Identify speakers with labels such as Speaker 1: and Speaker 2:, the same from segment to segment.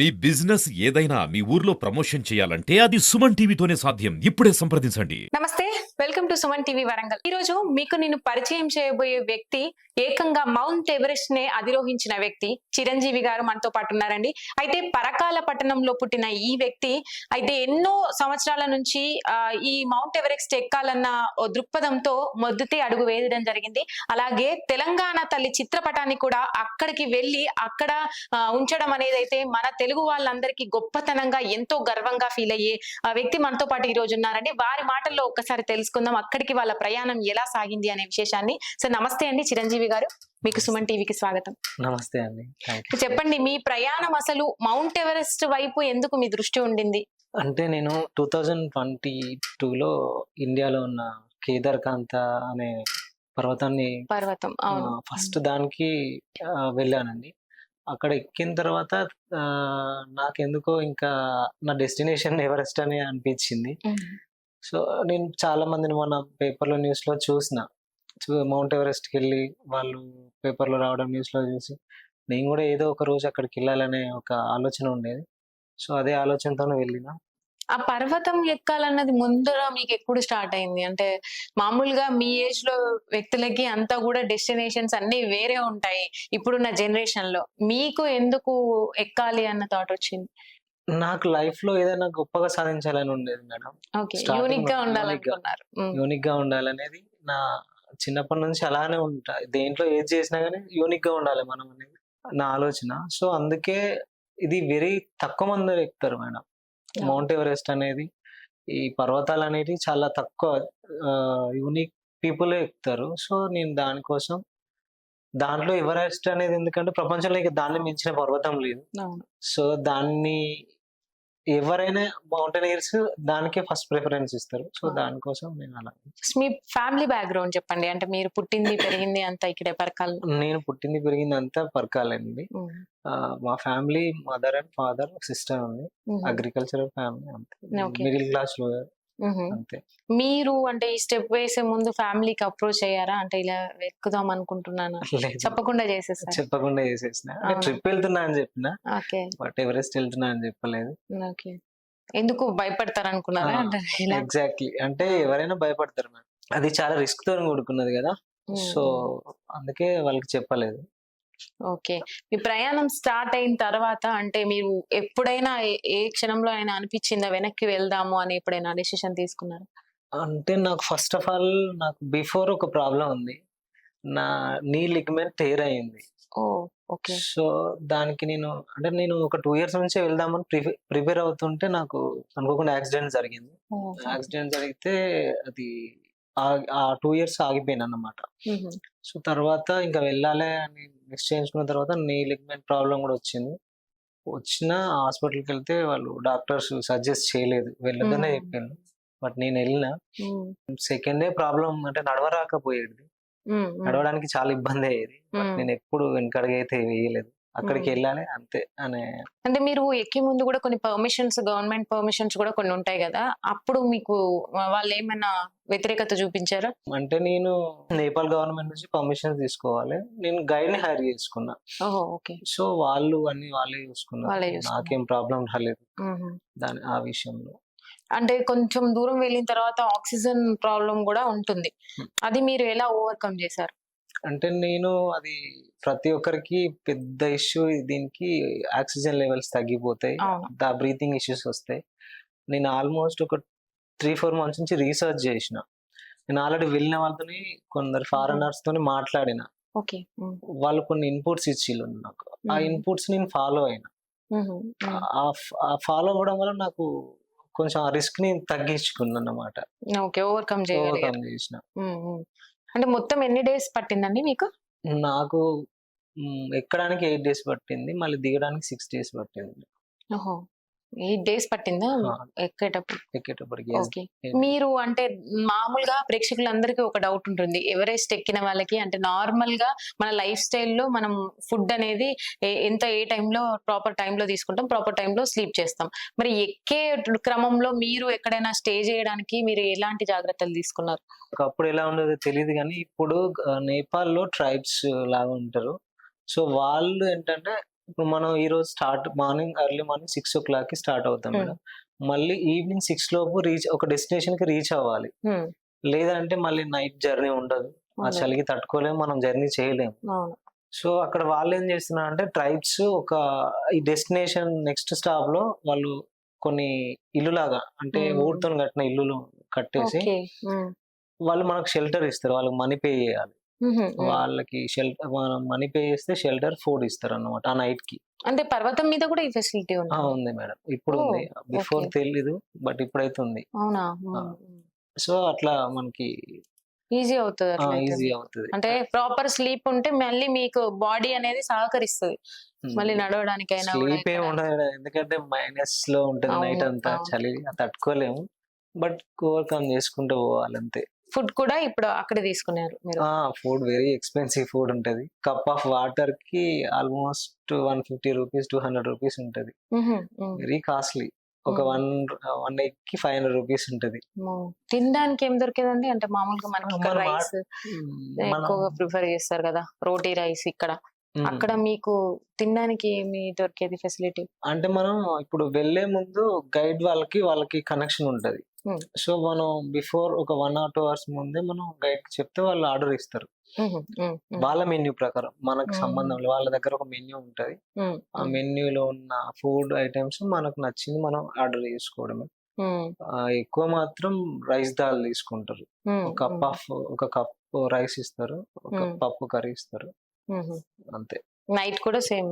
Speaker 1: మీ business ఏదైనా మీ ఊర్లో promotion చేయాలంటే అది సుమన్ టీవీతోనే సాధ్యం. ఇప్పుడే సంప్రదించండి.
Speaker 2: నమస్తే welcome to Suman TV Warangal. ఈ రోజు మీకు నేను పరిచయం చేయబోయే వ్యక్తి ఏకంగా మౌంట్ ఎవరెస్ట్ నే అధిరోహించిన వ్యక్తి చిరంజీవి గారు మనతో పాటు ఉన్నారండి. అయితే పరకాల పట్టణంలో పుట్టిన ఈ వ్యక్తి అయితే ఎన్నో సంవత్సరాల నుంచి ఈ మౌంట్ ఎవరెస్ట్ ఎక్కాలన్న దృక్పథంతో మొదటి అడుగు వేయడం జరిగింది. అలాగే తెలంగాణ తల్లి చిత్రపటాన్ని కూడా అక్కడికి వెళ్ళి అక్కడ ఉంచడం అనేది అయితే మన తెలుగు వాళ్ళందరికీ గొప్పతనంగా ఎంతో గర్వంగా ఫీల్ అయ్యే ఆ వ్యక్తి మనతో పాటు ఈ రోజు ఉన్నారండి. వారి మాటల్లో ఒక్కసారి తెలుసుకుందాం అక్కడికి వాళ్ళ ప్రయాణం ఎలా సాగింది అనే విశేషాన్ని. సో నమస్తే అండి చిరంజీవి గారు. మీకు సుమన్ టీవీకి స్వాగతం.
Speaker 3: నమస్తే అండి.
Speaker 2: చెప్పండి మీ ప్రయాణం అసలు మౌంట్ ఎవరెస్ట్ వైపు ఎందుకు మీ దృష్టి ఉండింది?
Speaker 3: అంటే నేను టూ థౌజండ్ ట్వంటీ టూలో ఇండియాలో ఉన్న కేదార్కాంత అనే పర్వతాన్ని
Speaker 2: పర్వతం
Speaker 3: ఫస్ట్ దానికి వెళ్ళానండి. అక్కడ ఎక్కిన తర్వాత నాకెందుకో ఇంకా నా డెస్టినేషన్ ఎవరెస్ట్ అని అనిపించింది. సో నేను చాలా మందిని మన పేపర్లో న్యూస్లో చూసిన. మౌంట్ ఎవరెస్ట్కి వెళ్ళి వాళ్ళు పేపర్లో రావడం న్యూస్లో చూసి నేను కూడా ఏదో ఒక రోజు అక్కడికి వెళ్ళాలనే ఒక ఆలోచన ఉండేది. సో అదే ఆలోచనతోనే వెళ్ళిన.
Speaker 2: ఆ పర్వతం ఎక్కాలన్నది ముందర మీకు ఎప్పుడు స్టార్ట్ అయింది? అంటే మామూలుగా మీ ఏజ్లో వ్యక్తులకి అంతా కూడా డెస్టినేషన్స్ అన్ని వేరే ఉంటాయి ఇప్పుడున్న జనరేషన్లో. మీకు ఎందుకు ఎక్కాలి అన్న థాట్ వచ్చింది?
Speaker 3: నాకు లైఫ్లో ఏదైనా గొప్పగా సాధించాలని ఉండేది మేడం. యూనిక్గా
Speaker 2: ఉండాలనుకున్నారు.
Speaker 3: యూనిక్గా ఉండాలనేది నా చిన్నప్పటి నుంచి అలానే ఉంటా. దేంట్లో ఏది చేసినా కానీ యూనిక్గా ఉండాలి మనం అనేది నా ఆలోచన. సో అందుకే ఇది వెరీ తక్కువ మంది ఎక్కుతారు మేడం. మౌంట్ ఎవరెస్ట్ అనేది ఈ పర్వతాలు అనేవి చాలా తక్కువ యూనిక్ పీపుల్ ఎక్కుతారు. సో నేను దానికోసం దాంట్లో ఎవరెస్ట్ అనేది ఎందుకంటే ప్రపంచంలో ఇక దాన్ని మించిన పర్వతం లేదు. సో దాన్ని ఎవరైనా మౌంటైనర్స్ దానికే ఫస్ట్ ప్రిఫరెన్స్ ఇస్తారు. So
Speaker 2: Ah.
Speaker 3: దానికోసం నేను అలా.
Speaker 2: మీ ఫ్యామిలీ బ్యాక్గ్రౌండ్ చెప్పండి. అంటే మీరు పుట్టింది పెరిగింది అంతా ఇక్కడే పరకాల.
Speaker 3: నేను పుట్టింది పెరిగింది అంతా పరకాలండి. ఆ, మా family mother and father sister ఉంది అగ్రికల్చరల్ ఫ్యామిలీ అంతే. మిడిల్ క్లాస్లో అంతే.
Speaker 2: మీరు అంటే ఈ స్టెప్ వేసే ముందు ఫ్యామిలీకి అప్రోచ్ అయ్యారా? అంటే ఇలా ఎక్కుదాం అనుకుంటున్నాను. చెప్పకుండా చేసేసారు?
Speaker 3: చెప్పకుండా చేసేసిన. ట్రిప్ వెళ్తున్నా అని చెప్పిన. బట్ ఎవరెస్ట్ వెళ్తున్నా అని చెప్పలేదు.
Speaker 2: ఎందుకు భయపడతారు అనుకున్నారా
Speaker 3: ఎగ్జాక్ట్లీ. అంటే ఎవరైనా భయపడతారు మేడం అది చాలా రిస్క్తో కూడుకున్నది కదా. సో అందుకే వాళ్ళకి చెప్పలేదు.
Speaker 2: ఓకే. మీ ప్రయాణం స్టార్ట్ అయిన తర్వాత అంటే మీరు ఎప్పుడైనా ఏ- క్షణంలో అయినా అనిపించిందా వెనక్కి వెళ్దాము అని ఎప్పుడైనా డెసిషన్ తీసుకున్నారు?
Speaker 3: అంటే నాకు ఫస్ట్ ఆఫ్ ఆల్ నాకు బిఫోర్ ఒక ప్రాబ్లం ఉంది. నా నీ లిగ్మెంట్ టేర్ అయింది. సో దానికి నేను అంటే నేను ఒక టూ ఇయర్స్ నుంచే వెళ్దామని ప్రిపేర్ అవుతుంటే నాకు అనుకోకుండా యాక్సిడెంట్ జరిగింది. యాక్సిడెంట్ జరిగితే అది ఆ- ఆ టూ ఇయర్స్ ఆగిపోయాను అన్నమాట సో తర్వాత ఇంకా వెళ్ళాలి అని నెక్స్ట్ చేయించుకున్న తర్వాత నీ లిగ్మెంట్ ప్రాబ్లం కూడా వచ్చింది. వచ్చిన హాస్పిటల్కి వెళ్తే వాళ్ళు డాక్టర్స్ సజెస్ట్ చేయలేదు. వెళ్ళొద్దనే
Speaker 2: Hmm.
Speaker 3: చెప్పాను బట్ నేను వెళ్ళిన. సెకండ్ డే ప్రాబ్లం అంటే నడవరాకపోయేది. నడవడానికి చాలా ఇబ్బంది అయ్యేది. బట్ నేను ఎప్పుడు వెనకడుగు అయితే వేయలేదు. అక్కడికి. వెళ్ళాలి అంతే అనే
Speaker 2: అంటే మీరు ఎక్కే ముందు కూడా కొన్ని పర్మిషన్స్ గవర్నమెంట్ పర్మిషన్స్ కూడా కొన్ని ఉంటాయి కదా? అప్పుడు మీకు వాళ్ళు ఏమైనా వ్యతిరేకత చూపించారా?
Speaker 3: అంటే నేను నేపాల్ గవర్నమెంట్ నుంచి పర్మిషన్ తీసుకోవాలి. నేను గైడ్ని హైర్ చేసుకున్నా.
Speaker 2: ఓకే.
Speaker 3: సో వాళ్ళు అన్ని వాళ్ళే చూసుకున్నారు. నాకేం ప్రాబ్లం రాలేదు. దాని ఆ విషయంలో.
Speaker 2: అంటే కొంచెం దూరం వెళ్ళిన తర్వాత ఆక్సిజన్ ప్రాబ్లం కూడా ఉంటుంది. అది మీరు ఎలా ఓవర్కమ్ చేశారు?
Speaker 3: అంటే నేను అది ప్రతి ఒక్కరికి పెద్ద ఇష్యూ దీనికి ఆక్సిజన్ లెవెల్స్ తగ్గిపోతాయి. దా బ్రీతింగ్ ఇష్యూస్ వస్తాయి. నేను ఆల్మోస్ట్ ఒక త్రీ ఫోర్ మంత్స్ నుంచి రీసెర్చ్ చేసిన. నేను ఆల్రెడీ వెళ్ళిన వాళ్ళతోని కొందరు ఫారెనర్స్ తోని మాట్లాడిన.
Speaker 2: ఓకే.
Speaker 3: వాళ్ళు కొన్ని ఇన్పుట్స్ ఇచ్చిళ్ళు నాకు. ఆ ఇన్పుట్స్ నేను ఫాలో అయినా. ఆ ఫాలో అవ్వడం వల్ల నాకు కొంచెం ఆ రిస్క్ని తగ్గించుకున్నాను అన్నమాట.
Speaker 2: ఓకే. ఓవర్కమ్
Speaker 3: చేసిన.
Speaker 2: అంటే మొత్తం ఎన్ని డేస్ పట్టిందండి మీకు?
Speaker 3: నాకు ఎక్కడానికి ఎయిట్ డేస్ పట్టింది మళ్ళీ దిగడానికి సిక్స్ డేస్ పట్టింది.
Speaker 2: ఓహో. ఎయిట్ డేస్ పట్టిందా. ఎక్కేటప్పుడు?
Speaker 3: ఎక్కేటప్పటికి
Speaker 2: ఓకే. మీరు అంటే మామూలుగా ప్రేక్షకులందరికీ ఒక డౌట్ ఉంటుంది. ఎవరెస్ట్ ఎక్కిన వాళ్ళకి అంటే నార్మల్గా మన లైఫ్ స్టైల్లో మనం ఫుడ్ అనేది ఎంత ఏ టైంలో ప్రాపర్ టైంలో తీసుకుంటాం ప్రాపర్ టైంలో స్లీప్ చేస్తాం. మరి ఎక్కే క్రమంలో మీరు ఎక్కడైనా స్టే చేయడానికి మీరు ఎలాంటి జాగ్రత్తలు తీసుకున్నారు?
Speaker 3: ఒకప్పుడు ఎలా ఉండేదో తెలియదు కానీ ఇప్పుడు ఆ, నేపాల్లో ట్రైబ్స్ లాగా ఉంటారు. సో వాళ్ళు ఏంటంటే ఇప్పుడు మనం ఈ రోజు start morning early morning six ఓ క్లాక్కి స్టార్ట్ అవుతాం. మేడం. మళ్ళీ ఈవినింగ్ సిక్స్ లోపు రీచ్ ఒక డెస్టినేషన్కి రీచ్ అవ్వాలి. లేదంటే మళ్ళీ నైట్ జర్నీ ఉండదు. ఆ. చలికి తట్టుకోలేము మనం జర్నీ చేయలేము సో అక్కడ వాళ్ళు ఏం చేస్తున్నారు అంటే ట్రైబ్స్ ఒక ఈ డెస్టినేషన్ నెక్స్ట్ స్టాప్లో వాళ్ళు కొన్ని ఇల్లు లాగా అంటే. ఊరితో కట్టిన ఇల్లులు కట్టేసి వాళ్ళు మనకు షెల్టర్ ఇస్తారు. వాళ్ళకి మనీ పే చేయాలి. వాళ్ళకి షెల్టర్ మనం మనీ పే చేస్తే షెల్టర్ ఫుడ్ ఇస్తారు అన్నమాట ఆ నైట్కి
Speaker 2: అంటే పర్వతం మీద కూడా ఈ ఫెసిలిటీ ఉంది.
Speaker 3: ఉంది మేడం. ఇప్పుడు ఉంది. బిఫోర్. తెలీదు బట్ ఇప్పుడైతే ఉంది.
Speaker 2: అవునా?
Speaker 3: సో అట్లా మనకి
Speaker 2: ఈజీ అవుతుంది.
Speaker 3: ఈజీ అవుతుంది.
Speaker 2: అంటే ప్రాపర్ స్లీప్ ఉంటే మళ్ళీ మీకు బాడీ అనేది సహకరిస్తుంది. మళ్ళీ నడవడానికైనా
Speaker 3: స్లీప్ ఏమి. ఉండదు. ఎందుకంటే మైనస్లో ఉంటది నైట్ అంతా. చలి తట్టుకోలేము. బట్ ఓవర్కమ్ చేసుకుంటూ పోవాలి అంతే
Speaker 2: ఫుడ్ కూడా ఇప్పుడు అక్కడే తీసుకున్నారు మీరు.
Speaker 3: ఫుడ్ వెరీ ఎక్స్పెన్సివ్ ఫుడ్ ఉంటది. కప్ ఆఫ్ వాటర్కి almost one fifty rupees two hundred rupees ఉంటది. Very costly. ఒక. వన్ వన్ ఎగ్కి ఫైవ్ హండ్రెడ్ రూపీస్ ఉంటది.
Speaker 2: తినడానికి ఏం దొరికేదండి? అంటే మామూలుగా మనకి రైస్ ఎక్కువగా ప్రిఫర్ చేస్తారు కదా రోటీ రైస్ ఇక్కడ. అక్కడ మీకు తినడానికి ఏమి దొరికేది ఫెసిలిటీ?
Speaker 3: అంటే మనం ఇప్పుడు వెళ్ళే ముందు గైడ్ వాళ్ళకి వాళ్ళకి కనెక్షన్ ఉంటది. సో మనం బిఫోర్ ఒక వన్ ఆర్ టూ అవర్స్ ముందే మనం గైడ్ చెప్తే వాళ్ళు ఆర్డర్ ఇస్తారు. వాళ్ళ మెన్యూ ప్రకారం మనకు. సంబంధం లేదు. వాళ్ళ దగ్గర ఒక మెన్యూ ఉంటది. ఆ మెన్యూలో ఉన్న ఫుడ్ ఐటమ్స్ మనకు నచ్చింది మనం ఆర్డర్ చేసుకోవడమే. ఆ, ఎక్కువ మాత్రం రైస్ దాల్ తీసుకుంటారు. ఒక కప్ ఆఫ్ ఒక కప్ రైస్ ఇస్తారు. ఒక. పప్పు కర్రీ ఇస్తారు. అంతే.
Speaker 2: నైట్ కూడా సేమ్.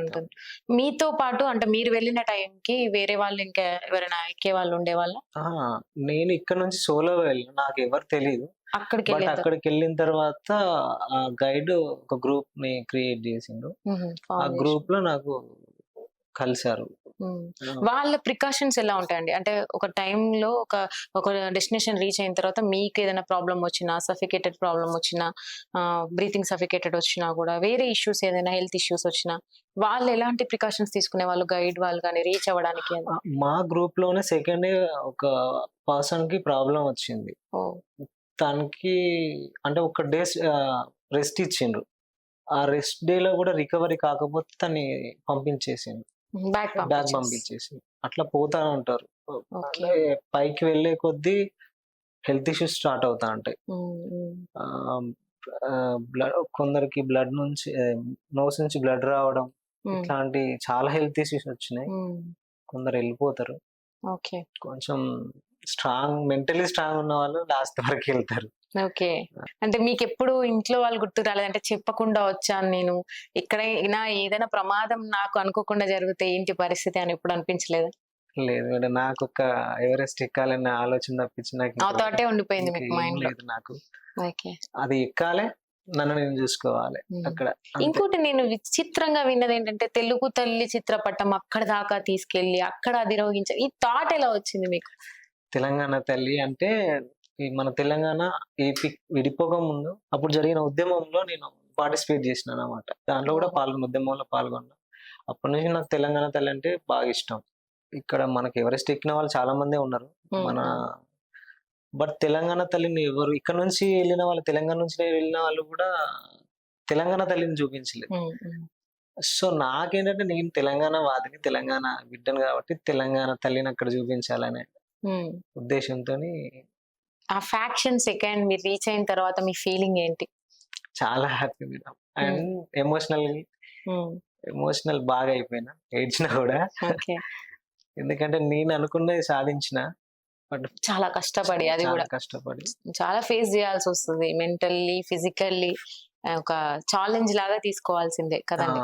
Speaker 2: ఉంటుంది. మీతో పాటు అంటే మీరు వెళ్ళిన time కి వేరే వాళ్ళు ఇంకా ఎవరైనా ఎక్కే వాళ్ళు ఉండే వాళ్ళ
Speaker 3: ఆ, నేను ఇక్కడ నుంచి సోలో వెళ్ళాను. నాకు ఎవరు తెలియదు
Speaker 2: అక్కడికి
Speaker 3: అక్కడికి వెళ్ళిన తర్వాత ఆ గైడ్ ఒక గ్రూప్ని క్రియేట్ చేసిండు. ఆ గ్రూప్లో నాకు కలిశారు.
Speaker 2: వాళ్ళ ప్రికాషన్స్ ఎలా ఉంటాయండి? అంటే ఒక time లో ఒక ఒక డెస్టినేషన్ రీచ్ అయిన తర్వాత మీకు ఏదైనా ప్రాబ్లం వచ్చినా సఫికేటెడ్ ప్రాబ్లం వచ్చినా బ్రీతింగ్ సఫికేటెడ్ వచ్చినా కూడా వేరే ఇష్యూస్ ఏదైనా హెల్త్ ఇష్యూస్ వచ్చినా వాళ్ళు ఎలాంటి ప్రికాషన్స్ తీసుకునే వాళ్ళు గైడ్ వాళ్ళు కానీ రీచ్ అవ్వడానికి
Speaker 3: మా గ్రూప్లోనే సెకండ్ ఒక పర్సన్కి ప్రాబ్లం వచ్చింది తనకి అంటే ఒక డే రెస్ట్ ఇచ్చిండ్రు. ఆ రెస్ట్ డే లో కూడా రికవరీ కాకపోతే తన్ని పంపించేసిండు
Speaker 2: బ్యాక్
Speaker 3: బ్యాగ్ పంపించేసి. అట్లా పోతా ఉంటారు. పైకి వెళ్ళే కొద్దీ హెల్త్ ఇష్యూస్ స్టార్ట్ అవుతా ఉంటాయి. బ్లడ్ కొందరికి బ్లడ్ నుంచి నోస్ నుంచి బ్లడ్ రావడం ఇట్లాంటి చాలా హెల్త్ ఇష్యూస్ వచ్చినాయి. కొందరు వెళ్ళిపోతారు. కొంచెం స్ట్రాంగ్ మెంటలీ స్ట్రాంగ్ ఉన్న వాళ్ళు లాస్ట్ వరకు వెళ్తారు.
Speaker 2: ఓకే. అంటే మీకు ఎప్పుడు ఇంట్లో వాళ్ళు గుర్తు రాలేదంటే చెప్పకుండా వచ్చాను నేను. ఎక్కడైనా ఏదైనా ప్రమాదం నాకు అనుకోకుండా జరిగితే ఏంటి పరిస్థితి అని ఎప్పుడు అనిపించలేదు?
Speaker 3: లేదు మేడం. నాకు ఒక ఎవరెస్ట్ ఎక్కాలన్న ఆలోచన తప్పించి నాకు
Speaker 2: ఉండిపోయింది మీకు మైండ్
Speaker 3: లేదు నాకు. అది ఎక్కాలే నన్ను నేను చూసుకోవాలి. అక్కడ.
Speaker 2: ఇంకోటి నేను విచిత్రంగా విన్నది ఏంటంటే తెలుగు తల్లి చిత్రపటం అక్కడ దాకా తీసుకెళ్ళి అక్కడ అధిరోహించాలి ఈ థాట్ ఎలా వచ్చింది మీకు?
Speaker 3: తెలంగాణ తల్లి అంటే మన తెలంగాణ ఏపీ విడిపోక ముందు అప్పుడు జరిగిన ఉద్యమంలో నేను పార్టిసిపేట్ చేసిన అనమాట దాంట్లో కూడా పాల్గొన్న ఉద్యమంలో పాల్గొన్నా. అప్పటి నుంచి నాకు తెలంగాణ తల్లి అంటే బాగా ఇష్టం. ఇక్కడ మనకి ఎవరెస్ట్ ఎక్కిన వాళ్ళు చాలా మందే ఉన్నారు. మన బట్ తెలంగాణ తల్లిని ఎవరు ఇక్కడ నుంచి వెళ్ళిన వాళ్ళు తెలంగాణ నుంచి వెళ్ళిన వాళ్ళు కూడా తెలంగాణ తల్లిని చూపించలేదు. సో నాకేంటంటే నేను తెలంగాణ వాదిని తెలంగాణ బిడ్డను కాబట్టి తెలంగాణ తల్లిని అక్కడ చూపించాలనే. ఉద్దేశంతో
Speaker 2: ఆ ఫ్యాక్షన్ సెకండ్ మీరు రీచ్ అయిన తర్వాత మీ ఫీలింగ్ ఏంటి?
Speaker 3: చాలా happy madam. And emotional emotional బాగా అయిపోయినా ఏడ్చినా కూడా. ఎందుకంటే నేను అనుకున్నది సాధించిన బట్
Speaker 2: చాలా కష్టపడి అది కూడా.
Speaker 3: కష్టపడి.
Speaker 2: చాలా ఫేస్ చేయాల్సి వస్తుంది మెంటల్లీ ఫిజికల్లీ. ఒక ఛాలెంజ్ లాగా తీసుకోవాల్సిందే కదండి.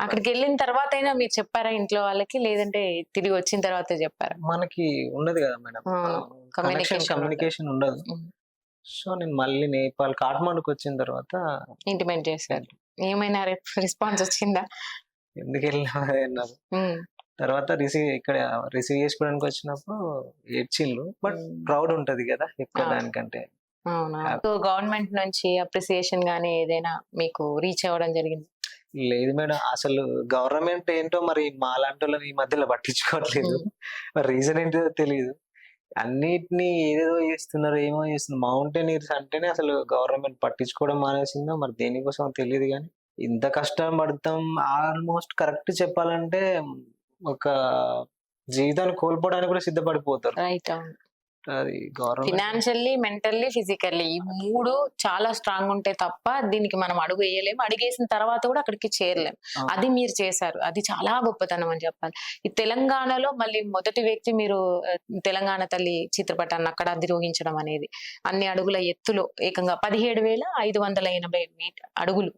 Speaker 2: అక్కడికి వెళ్ళిన తర్వాత అయినా మీరు చెప్పారా ఇంట్లో వాళ్ళకి? లేదంటే తిరిగి వచ్చిన తర్వాత చెప్పారా?
Speaker 3: మనకి ఉండదు కదా మేడం. కమ్యూనికేషన్ ఉండదు. సో నేను మళ్ళీ నేపాల్ కాఠ్మండుకి వచ్చిన తర్వాత
Speaker 2: ఇంటిమేట్ చేశారు. ఏమైనా రెస్పాన్స్ వచ్చిందా?
Speaker 3: ఎందుకు వెళ్ళినా తర్వాత రిసీవ్ ఇక్కడ రిసీవ్ చేసుకోవడానికి వచ్చినప్పుడు ఏడ్చిల్లు బట్. ప్రౌడ్ ఉంటది కదా ఎక్కువ. దానికంటే.
Speaker 2: గవర్నమెంట్ నుంచి అప్రిసియేషన్ గానీ ఏదైనా మీకు రీచ్ అవ్వడం జరిగింది?
Speaker 3: లేదు మేడం. అసలు గవర్నమెంట్ ఏంటో మరి మా లాంటి వాళ్ళని ఈ మధ్యలో పట్టించుకోవట్లేదు. మరి రీజన్ ఏంటో తెలియదు అన్నిటినీ ఏదేదో చేస్తున్నారు ఏమో చేస్తున్నారు. మౌంటైనీర్స్ అంటేనే అసలు గవర్నమెంట్ పట్టించుకోవడం మానేసిందో మరి దేనికోసం తెలియదు కానీ ఇంత కష్టం పడతాం. ఆల్మోస్ట్ కరెక్ట్ చెప్పాలంటే ఒక జీవితాన్ని కోల్పోవడానికి కూడా సిద్ధపడిపోతారు.
Speaker 2: రైట్
Speaker 3: అది
Speaker 2: ఫినాన్షియల్లీ మెంటల్లీ ఫిజికల్లీ ఈ మూడు చాలా స్ట్రాంగ్ ఉంటే తప్ప దీనికి మనం అడుగు వేయలేము అడిగేసిన తర్వాత కూడా అక్కడికి చేరలేము అది మీరు చేశారు. అది చాలా గొప్పతనం అని చెప్పాలి. ఈ తెలంగాణలో మళ్ళీ మొదటి వ్యక్తి మీరు తెలంగాణ తల్లి చిత్రపటాన్ని అక్కడ అధిరోహించడం అనేది. అన్ని అడుగుల ఎత్తులో ఏకంగా పదిహేడు వేల ఐదు వందల ఎనభై మీటర్ అడుగులు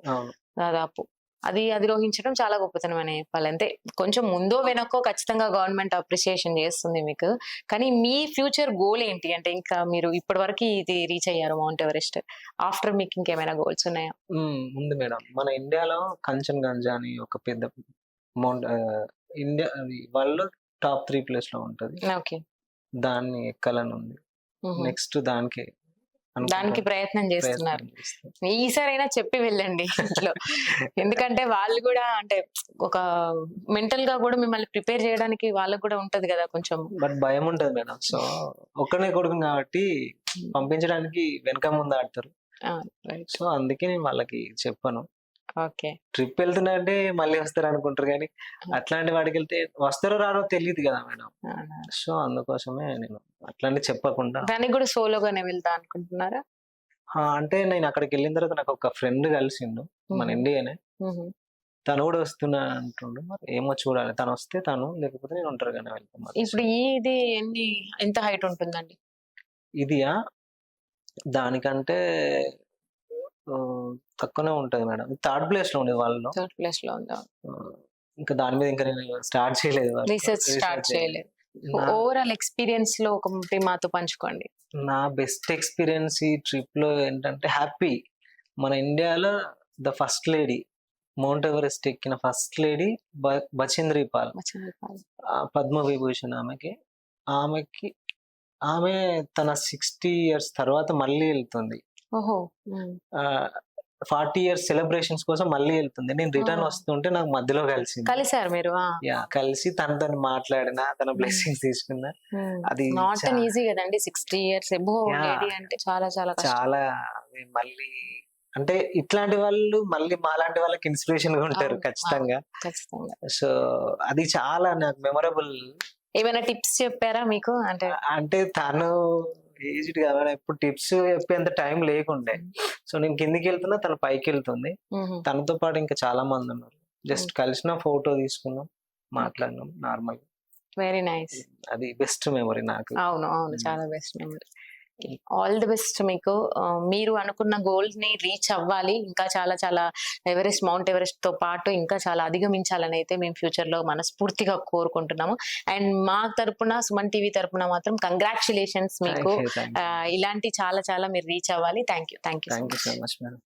Speaker 2: దాదాపు. అది అధిరోహించడం చాలా గొప్పతనం అని చెప్పాలి. అంతే కొంచెం ముందో వెనక్కో ఖచ్చితంగా గవర్నమెంట్ అప్రిసియేషన్ చేస్తుంది మీకు. కానీ మీ ఫ్యూచర్ గోల్ ఏంటి? అంటే ఇంకా మీరు ఇప్పటి వరకు ఇది రీచ్ అయ్యారు మౌంట్ ఎవరెస్ట్. ఆఫ్టర్ మీకు ఇంకేమైనా గోల్స్ ఉన్నాయా?
Speaker 3: ఉంది మేడం. మన ఇండియాలో కంచన్ గంజా అని ఒక పెద్ద mount India world top three ప్లేస్లో ఉంటది.
Speaker 2: ఓకే.
Speaker 3: దాన్ని ఎక్కాలని ఉంది నెక్స్ట్ దానికి
Speaker 2: దానికి ప్రయత్నం చేస్తున్నారు. ఈసారైనా చెప్పి వెళ్ళండి ఇంట్లో. ఎందుకంటే వాళ్ళు కూడా అంటే ఒక మెంటల్గా కూడా మిమ్మల్ని ప్రిపేర్ చేయడానికి వాళ్ళకు కూడా ఉంటది కదా కొంచెం.
Speaker 3: బట్ భయం ఉంటది మేడం. సో ఒక్కనే కొడుకు కాబట్టి పంపించడానికి వెనక ముందు ఆడతారు. సో అందుకే నేను వాళ్ళకి చెప్పాను.
Speaker 2: ఓకే.
Speaker 3: ట్రిప్ వెళ్తున్నా అంటే మళ్ళీ వస్తారు అనుకుంటారు కానీ అట్లాంటి వాడికి వెళ్తే వస్తారో రారో తెలియదు కదా మేడం. సో అందుకోసమే నేను అట్లాంటి చెప్పకుండా
Speaker 2: దానికి కూడా సోలోగానే వెళ్తా అనుకుంటున్నారా?
Speaker 3: అంటే నేను అక్కడికి వెళ్ళిన తర్వాత నాకు ఒక ఫ్రెండ్ కలిసిండు మన. ఇండియానే. తను కూడా వస్తున్నా అంటుండు మరి ఏమో చూడాలి. తను వస్తే తను లేకపోతే నేను ఒంటరిగానే వెళ్తాను మరి.
Speaker 2: ఇప్పుడు ఇది ఎన్ని ఎంత హైట్ ఉంటుందండి?
Speaker 3: ఇదియా? దానికంటే తక్కువనే ఉంటది మేడం. థర్డ్ ప్లేస్లో ఉండేది వాళ్ళు
Speaker 2: థర్డ్ ప్లేస్లో ఉందా
Speaker 3: ఇంకా దాని మీద ఇంకా నేను స్టార్ట్ చేయలేదు.
Speaker 2: రీసెర్చ్ స్టార్ట్ చేయలేదు. ఓవరాల్ ఎక్స్పీరియన్స్లో ఒకటి మాతో పంచుకోండి.
Speaker 3: నా బెస్ట్ ఎక్స్పీరియన్స్ ఈ ట్రిప్లో ఏంటంటే హ్యాపీ. మన ఇండియాలో the first lady mount Everest ఎక్కిన ఫస్ట్ లేడీ బచేంద్రి పాల్. పద్మ విభూషణ్ ఆమెకి. ఆమెకి ఆమె తన సిక్స్టీ ఇయర్స్ తర్వాత మళ్ళీ వెళ్తుంది. ఫార్టీ ఇయర్స్ సెలబ్రేషన్స్ కోసం మళ్ళీ వెళ్తుంది. నేను రిటర్న్. వస్తుంటే నాకు మధ్యలో కలిసింది.
Speaker 2: కలిసారు మీరు.
Speaker 3: యా కలిసి తనతో మాట్లాడిన తన బ్లెస్సింగ్స్ తీసుకున్నా అది
Speaker 2: నాట్ అన్ ఈజీ కదండి. సిక్స్టీ ఇయర్స్ అంటే చాలా చాలా
Speaker 3: చాలా మళ్ళీ అంటే ఇట్లాంటి వాళ్ళు మళ్ళీ మాలాంటి వాళ్ళకి ఇన్స్పిరేషన్గా ఉంటారు ఖచ్చితంగా. సో అది చాలా నాకు మెమరబుల్
Speaker 2: ఏమైనా టిప్స్ చెప్పారా మీకు? అంటే
Speaker 3: అంటే తను ఏజ్డ్ కాబట్టి ఎప్పుడు టిప్స్ చెప్పేంత టైం లేకుండే. సో నేను కిందికి వెళ్తున్నా తను పైకి వెళ్తుంది. తనతో పాటు ఇంకా చాలా మంది ఉన్నారు. జస్ట్ కలిసిన ఫోటో తీసుకున్నాం మాట్లాడినాం నార్మల్
Speaker 2: వెరీ నైస్
Speaker 3: అది బెస్ట్ మెమరీ నాకు.
Speaker 2: అవును అవును. చాలా best memory. All the best మీకు. మీరు అనుకున్న గోల్ని రీచ్ అవ్వాలి. ఇంకా చాలా చాలా ఎవరెస్ట్ మౌంట్ ఎవరెస్ట్తో పాటు ఇంకా చాలా అధిగమించాలని అయితే మేము ఫ్యూచర్లో మనస్ఫూర్తిగా కోరుకుంటున్నాము. అండ్ మా తరపున సుమన్ టీవీ తరపున మాత్రం కంగ్రాచులేషన్స్ మీకు. ఇలాంటి చాలా చాలా మీరు రీచ్ అవ్వాలి. Thank you thank you
Speaker 3: thank you so much madam